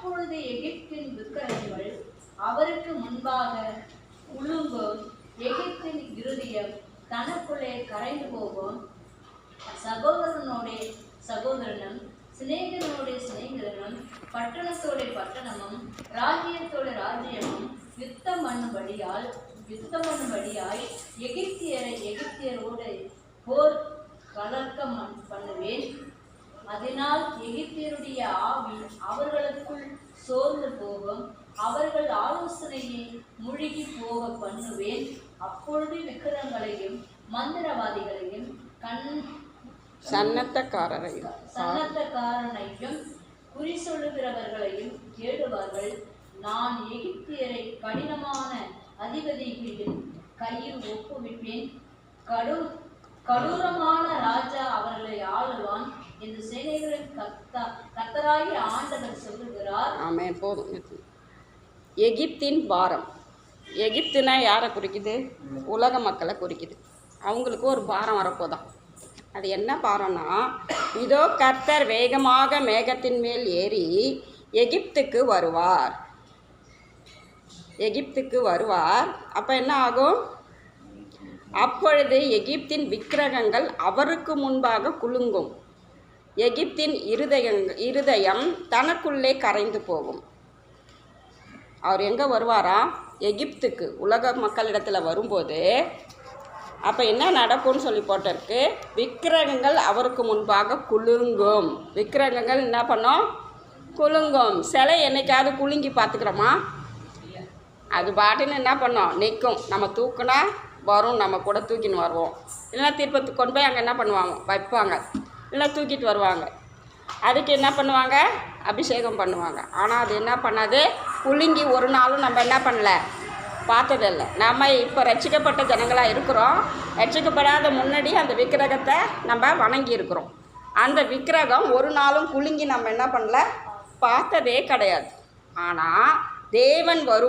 அப்பொழுது எகிப்தின் விக்கிரகங்கள் அவருக்கு முன்பாக குலுங்கும் எகிப்தின் இருதயம் தனக்குள்ளே கரைந்து போகும். சகோதரனோடைய சகோதரனும் சிநேகிதனோட சிநேகிதனும் பட்டணத்தோடைய பட்டணமும் ராஜ்யத்தோட ராஜ்யமும் யுத்தம் பண்ணும்படியால் யுத்தம் பண்ணும்படியாய் எகிப்தியரை எகிப்தியரோடு போர் கலக்கம் பண்ண அதனால் எகிப்தியருடைய ஆவி அவர்களுக்குள் சோர்ந்து போகும். அவர்கள் ஆலோசனையை முழுகி போக பண்ணுவேன். அப்பொழுது விக்கிரங்களையும் மந்திரவாதிகளையும் கண் சன்னத்தக்காரரையும் சன்னத்தக்காரனையும் குறி சொல்லுகிறவர்களையும் தேடுவார்கள் நான் எகிப்தியரை கடினமான அதிபதிகளின் கையில் ஒப்புவிப்பேன். கடு கடூரமான ராஜா அவர்களை ஆளுவான். கர்த்தா கர்த்தராகி ஆண்டவர் சொல்லுகிறார். ஆமே போதும். எகிப்தின் பாரம். எகிப்துனா யாரை குறிக்குது? உலக மக்களை குறிக்குது. அவங்களுக்கு ஒரு பாரம் வரப்போதான். அது என்ன பாரம்னா இதோ கர்த்தர் வேகமாக மேகத்தின் மேல் ஏறி எகிப்துக்கு வருவார். எகிப்துக்கு வருவார். அப்போ என்ன ஆகும்? அப்பொழுது எகிப்தின் விக்கிரகங்கள் அவருக்கு முன்பாக குலுங்கும். எகிப்தின் இருதயங் இருதயம் தனக்குள்ளே கரைந்து போகும். அவர் எங்கே வருவாரா? எகிப்துக்கு. உலக மக்களிடத்தில் வரும்போது அப்போ என்ன நடக்கும்னு சொல்லி போட்டிருக்கு விக்கிரகங்கள் அவருக்கு முன்பாக குலுங்கும். விக்கிரகங்கள் என்ன பண்ணும்? குலுங்கும். சிலை என்னைக்காவது குலுங்கி பார்த்துக்கிறோமா? அது பாட்டுன்னு என்ன பண்ணோம்? நிற்கும். நம்ம தூக்குனா வரும். நம்ம கூட தூக்கின்னு வருவோம். இல்லைன்னா திருப்பத்துக்கு கொண்டு போய் அங்கே என்ன பண்ணுவாங்க? வைப்பாங்க. இல்லை தூக்கிட்டு வருவாங்க. அதுக்கு என்ன பண்ணுவாங்க? அபிஷேகம் பண்ணுவாங்க. ஆனால் அது என்ன பண்ணாது? குலுங்கி ஒரு நாளும் நம்ம என்ன பண்ணல? பார்த்ததில்ல. நம்ம இப்போ ரட்சிக்கப்பட்ட ஜனங்களாக இருக்கிறோம். ரட்சிக்கப்படாத முன்னாடி அந்த விக்கிரகத்தை நம்ம வணங்கி இருக்கிறோம். அந்த விக்கிரகம் ஒரு நாளும் குலுங்கி நம்ம என்ன பண்ணல? பார்த்ததே கிடையாது. ஆனால் தேவன் வரும்